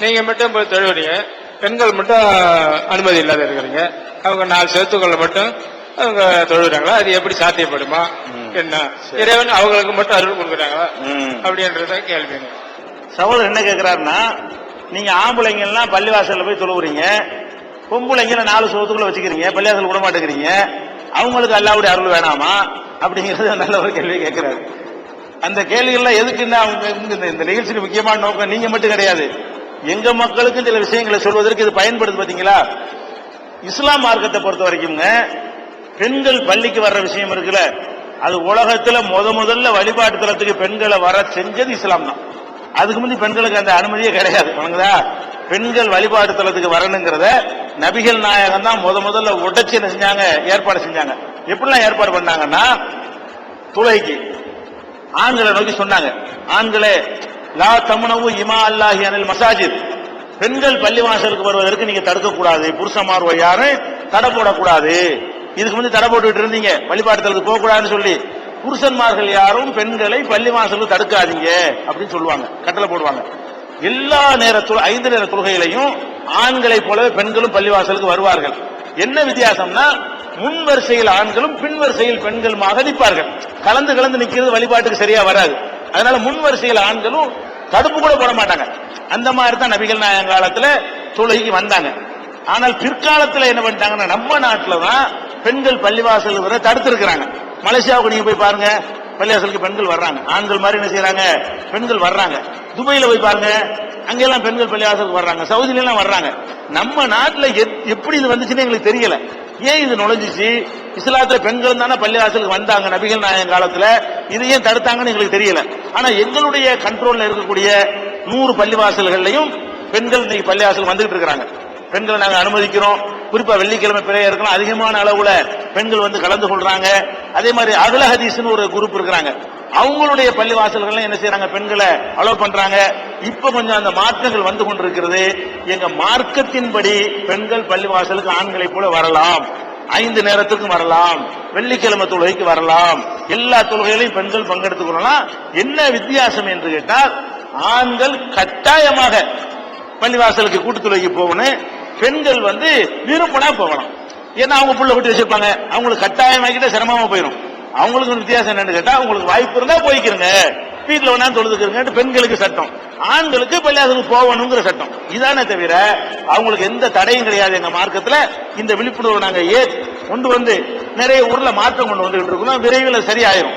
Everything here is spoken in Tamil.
நீங்க மட்டும் போய் தொழுவீங்க பெண்கள் மட்டும் அனுமதி இல்லாத இருக்கிறீங்க. அவங்க நாலு செவத்துக்களை மட்டும் அவங்க தொழுகிறாங்களா அது எப்படி சாத்தியப்படுமா? என்ன? இறைவன் அவங்களுக்கு மட்டும் அருள் கொடுக்குறாங்களா. அப்படின்றத கேள்விங்க சகோதரர் என்ன கேக்குறாருன்னா நீங்க ஆம்பளைங்க எல்லாம் பள்ளிவாசல்ல போய் தொழுவுறீங்க. பொம்பளைங்க நாலு சோத்துக்குள்ள வச்சுக்கிறீங்க. பள்ளிவாசல் விட மாட்டேங்கிறீங்க. அவங்களுக்கு அல்லாவுடைய அருள் வேணாமா? அப்படிங்கிறது நல்ல ஒரு கேள்வி கேட்கிறாரு அந்த கேள்விகள்லாம் எதுக்குன்னா அவங்க இந்த- இந்த நிகழ்ச்சியில் முக்கியமான நோக்கம்? நீங்க மட்டும் கிடையாது. எங்க மக்களுக்கு சில விஷயங்களை சொல்வதற்கு இது பயன்படுது பாத்தீங்களா? இஸ்லாம் மார்க்கத்தை பொறுத்த வரைக்கும்ங்க பெண்கள் பள்ளிக்கு வர்ற விஷயம் இருக்குல்ல அது உலகத்துல முத முதல்ல வழிபாட்டு தளத்துக்கு பெண்களை வர செஞ்சது இஸ்லாம் தான். அதுக்கு முந்தி பெண்களுக்கு அந்த அனுமதியே கிடையாது வணங்குதா? பெண்கள் வழிபாட்டு தளத்துக்கு வரணுங்கிறத நபிகள் நாயகம் தான் முத முதல்ல உடைச்சு என்ன செஞ்சாங்க? ஏற்பாடு செஞ்சாங்க. எப்படிலாம் ஏற்பாடு பண்ணாங்கன்னா துளைக்கு. ஆண்களை நோக்கி சொன்னாங்க. ஆண்களே லா தமுனவு இமா அல்லாஹி அனில் மசாஜித். பெண்கள் பள்ளிவாசலுக்கு வருவதற்கு நீங்க தடுக்க கூடாது புருஷமார் யாரும் தடை போடக்கூடாது. இதுக்கு வந்து தடை போட்டுட்டு இருந்தீங்க. வழிபாட்டுதலுக்கு போக கூடாதுன்னு சொல்லி. புருஷன்மார்கள் யாரும் பெண்களை பள்ளிவாசலுக்கு தடுக்காதீங்க அப்படின்னு சொல்லுவாங்க. கட்டளை போடுவாங்க. எல்லா நேர ஐந்து நேர தொழுகையிலையும் ஆண்களைப் போலவே பெண்களும் பள்ளிவாசலுக்கு வருவார்கள். என்ன வித்தியாசம்னா முன் வரிசையில் ஆண்களும் பின் வரிசையில் பெண்களுமாக நிற்பார்கள் கலந்து கலந்து நிக்கிறது வழிபாட்டுக்கு சரியா வராது. அதனால முன் வரிசையில் ஆண்களும் தடுப்பு கூட போட மாட்டாங்க. அந்த மாதிரி தான் நபிகள் நாயகம் காலத்துல தொழுகைக்கு வந்தாங்க. ஆனால் பிற்காலத்துல என்ன பண்ணிட்டாங்கன்னா நம்ம நாட்டில் தான் பெண்கள் பள்ளிவாசல் வர தடுத்திருக்கிறாங்க. மலேசியாவுக்கு நீங்க போய் பாருங்க பள்ளிவாசலுக்கு பெண்கள் வர்றாங்க. ஆண்கள் மாதிரி என்ன செய்யறாங்க? பெண்கள் வர்றாங்க. துபாயில போய் பாருங்க. அங்கெல்லாம் பெண்கள் பள்ளிவாசலுக்கு வர்றாங்க. சவுதியில எல்லாம் வர்றாங்க. நம்ம நாட்டில் எப்படி இது வந்துச்சுன்னு எங்களுக்கு தெரியல. ஏன் இது நுழைஞ்சிச்சு? இஸ்லாத்துல பெண்கள் தானே பள்ளிவாசலுக்கு வந்தாங்க நபிகள் நாயன் காலத்துல. இது ஏன் தடுத்தாங்கன்னு எங்களுக்கு தெரியல. ஆனா எங்களுடைய கண்ட்ரோல்ல இருக்கக்கூடிய நூறு பள்ளிவாசல்கள்லையும் பெண்கள் இன்னைக்கு பள்ளிவாசல் வந்துகிட்டு இருக்கிறாங்க. பெண்களை நாங்க அனுமதிக்கிறோம். குறிப்பா வெள்ளிக்கிழமை பிறையா இருக்கலாம் அதிகமான அளவுல பெண்கள் வந்து கலந்து கொள்றாங்க. அதே மாதிரி அகல ஹதீஸ்னு ஒரு குரூப் இருக்கிறாங்க. அவங்களுடைய பள்ளிவாசல்கள் என்ன செய்யறாங்க பெண்களை அலோவ் பண்றாங்க. இப்ப கொஞ்சம் அந்த மாற்றங்கள் வந்து கொண்டிருக்கிறது. எங்க மார்க்கத்தின்படி பெண்கள் பள்ளிவாசலுக்கு ஆண்களை போல வரலாம். ஐந்து நேரத்துக்கும் வரலாம். வெள்ளிக்கிழமை தொழுகைக்கு வரலாம். எல்லா தொழுகைகளையும் பெண்கள் பங்கெடுத்துக் கொள்ளலாம். என்ன வித்தியாசம் என்று கேட்டால் ஆண்கள் கட்டாயமாக பள்ளிவாசலுக்கு கூட்டு தொழுகைக்கு போகணும். பெண்கள் வந்து விருப்பனா போகலாம். ஏன்னா அவங்க புள்ள கூட்டி வச்சிருப்பாங்க. அவங்களுக்கு கட்டாயமாக்கிட்ட சிரமமா போயிடும் அவங்களுக்கு வித்தியாசம் என்னன்னு கேட்டா அவங்களுக்கு வாய்ப்பு இருந்தா போய்க்கிறங்க வீட்டுல வேணா தொழுதுக்கிறங்க பெண்களுக்கு சட்டம். ஆண்களுக்கு பள்ளியாசலுக்கு போகணுங்கிற சட்டம். இதானே தவிர அவங்களுக்கு எந்த தடையும் கிடையாது எங்க மார்க்கத்துல. இந்த விழிப்புணர்வு நாங்க ஏ கொண்டு வந்து நிறைய ஊர்ல மாற்றம் கொண்டு வந்துகிட்டு இருக்கோம். விரைவில் சரியாயிரும்.